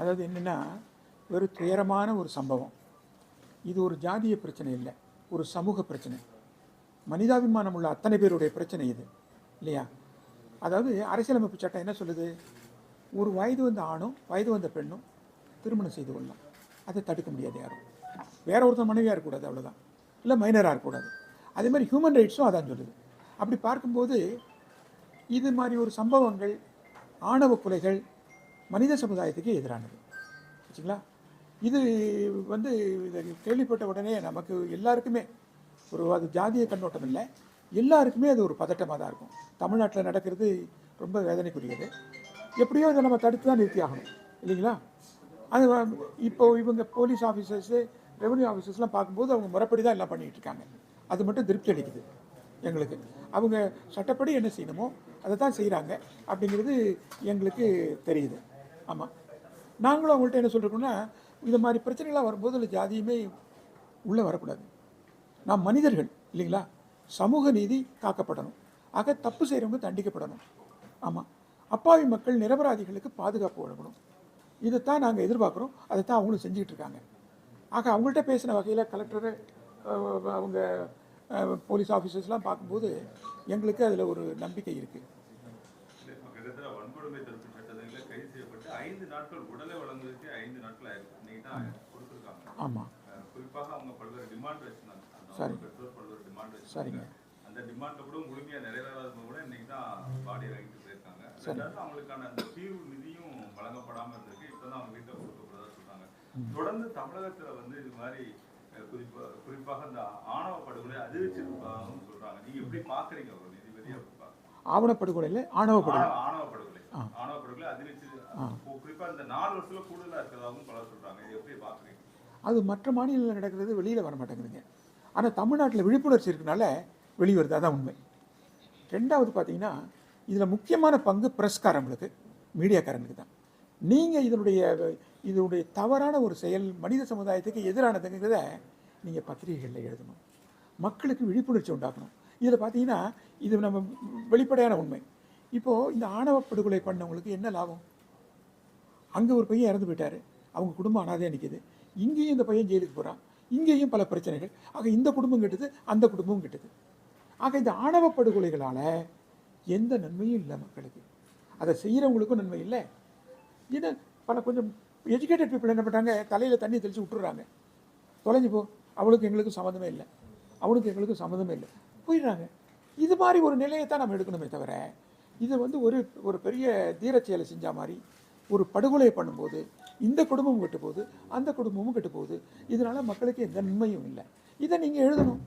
அதாவது என்னென்னா ஒரு துயரமான ஒரு சம்பவம். இது ஒரு ஜாதிய பிரச்சனை இல்லை ஒரு சமூக பிரச்சனை. மனிதாபிமானம் உள்ள அத்தனை பேருடைய பிரச்சனை இது இல்லையா? அதாவது அரசியலமைப்பு சட்டம் என்ன சொல்லுது? ஒரு வயது வந்த ஆணும் வயது வந்த பெண்ணும் திருமணம் செய்து கொள்ளலாம். அதை தடுக்க முடியாது யாரும். வேற ஒருத்தர் மனைவியாக இருக்கக்கூடாது அவ்வளோதான் இல்லை மைனராக இருக்கக்கூடாது. அதே மாதிரி ஹியூமன் ரைட்ஸும் அதான் சொல்லுது. அப்படி பார்க்கும்போது இது மாதிரி ஒரு சம்பவங்கள் ஆணவ கொலைகள் மனித சமுதாயத்துக்கு எதிரானது. வச்சுங்களா? இது வந்து இதை கேள்விப்பட்ட உடனே நமக்கு எல்லாருக்குமே ஒரு அது ஜாதிய கண்ணோட்டம் இல்லை. எல்லாருக்குமே அது ஒரு பதட்டமாக தான் இருக்கும். தமிழ்நாட்டில் நடக்கிறது ரொம்ப வேதனைக்குரியது. எப்படியோ இதை நம்ம தடுத்து தான் நிறுத்தி ஆகணும் இல்லைங்களா? அது இப்போ இவங்க போலீஸ் ஆஃபீஸர்ஸு ரெவன்யூ ஆஃபீஸர்ஸ்லாம் பார்க்கும்போது அவங்க முறைப்படி தான் எல்லாம் பண்ணிகிட்டு இருக்காங்க. அது மட்டும் திருப்தி அளிக்குது. எங்களுக்கு. அவங்க சட்டப்படி என்ன செய்யணுமோ அதை தான் செய்கிறாங்க அப்படிங்கிறது எங்களுக்கு தெரியுது. ஆமாம் நாங்களும் அவங்கள்ட்ட என்ன சொல்லிருக்கோம்னா இது மாதிரி பிரச்சனைகளாக வரும்போது அதில் ஜாதியுமே உள்ளே வரக்கூடாது. நாம் மனிதர்கள் இல்லைங்களா? சமூக நீதி காக்கப்படணும். ஆக தப்பு செய்கிறவங்க தண்டிக்கப்படணும். ஆமாம் அப்பாவி மக்கள் நிரபராதிகளுக்கு பாதுகாப்பு வழங்கணும். இதைத்தான் நாங்கள் எதிர்பார்க்குறோம். அதைத்தான் அவங்களும் செஞ்சுக்கிட்டு இருக்காங்க. ஆக அவங்கள்ட்ட பேசின வகையில் கலெக்டரு அவங்க போலீஸ் ஆஃபீஸர்ஸ்லாம் பார்க்கும்போது எங்களுக்கு அதில் ஒரு நம்பிக்கை இருக்குது ஆமாம் சரி. சரிங்க. அந்த டிமாண்ட்ல கூட முழுமையா நிறைவேறாதவங்க கூட இன்னைக்கு தான் பாடி வாங்கிட்டு போயிருக்காங்க. ரெண்டாவது அவங்களுக்கான அந்த தீர்வு நிதியும் வழங்கப்படாம இருந்திருக்கு. இப்பதான் அவங்க வீட்டை கொடுக்கப்படுறதா சொல்றாங்க. தொடர்ந்து தமிழகத்துல வந்து இது மாதிரி குறிப்பா குறிப்பாக இந்த ஆணவ படுகொலை அதிகரிச்சிருப்பதாகவும் சொல்றாங்க. நீங்க எப்படி பாக்குறீங்க ஒரு நீதிபதியா ஆவணப்படுகொலையில் ஆணவப்படுகொலை. ஆணவ படுகொலை. ஆணவ படுகொலை. கு- குறிப்பா இந்த நாலு வருஷத்துல கூடுதலா இருக்கிறதாகவும் பலர் சொல்றாங்க. இதை எப்படி பாக்குறீங்க? அது மற்ற மாநிலங்களில் நடக்கிறது வெளியில் வர மாட்டேங்குதுங்க. ஆனால் தமிழ்நாட்டில் விழிப்புணர்ச்சி இருக்கனால வெளியே வருது அதான் உண்மை. ரெண்டாவது பார்த்தீங்கன்னா இதில் முக்கியமான பங்கு பிரஸ்காரங்களுக்கு மீடியாக்காரங்களுக்கு தான். நீங்கள் இதனுடைய இதனுடைய தவறான ஒரு செயல் மனித சமுதாயத்துக்கு எதிரானதுங்கிறத நீங்கள் பத்திரிகைகளில் எழுதணும். மக்களுக்கு விழிப்புணர்ச்சி உண்டாக்கணும். இதில் பார்த்தீங்கன்னா இது நம்ம வெளிப்படையான உண்மை. இப்போது இந்த ஆணவ படுகொலை பண்ணவங்களுக்கு என்ன லாபம்? அங்கே ஒரு பையன் இறந்து போயிட்டாரு. அவங்க குடும்பம் அனாதையாக நிற்கிது இங்கேயும் இந்த பையன் ஜெயிலுக்கு போகிறான் இங்கேயும் பல பிரச்சனைகள். ஆக இந்த குடும்பம் கெட்டுது அந்த குடும்பமும் கெட்டுது. ஆக இந்த ஆணவ படுகொலைகளால் எந்த நன்மையும் இல்லை மக்களுக்கு. அதை செய்கிறவங்களுக்கும் நன்மை இல்லை. ஏன்னா பல கொஞ்சம் எஜுகேட்டட் பீப்புள் என்ன பண்ணுறாங்க தலையில் தண்ணி தெளித்து விட்டுறாங்க. தொலைஞ்சு போ. அவளுக்கு எங்களுக்கும் சம்மந்தமே இல்லை. அவனுக்கு எங்களுக்கும் சம்மந்தமே இல்லை. போயிடுறாங்க. இது மாதிரி ஒரு நிலையை தான் நம்ம எடுக்கணுமே தவிர இது வந்து ஒரு ஒரு பெரிய தீரச் செயலை செஞ்ச மாதிரி ஒரு படுகொலை பண்ணும்போது இந்த குடும்பமும் கெட்டு போகுது அந்த குடும்பமும் கெட்டு போகுது. இதனால் மக்களுக்கு எந்த நன்மையும் இல்லை. இதை நீங்கள் எழுதணும்.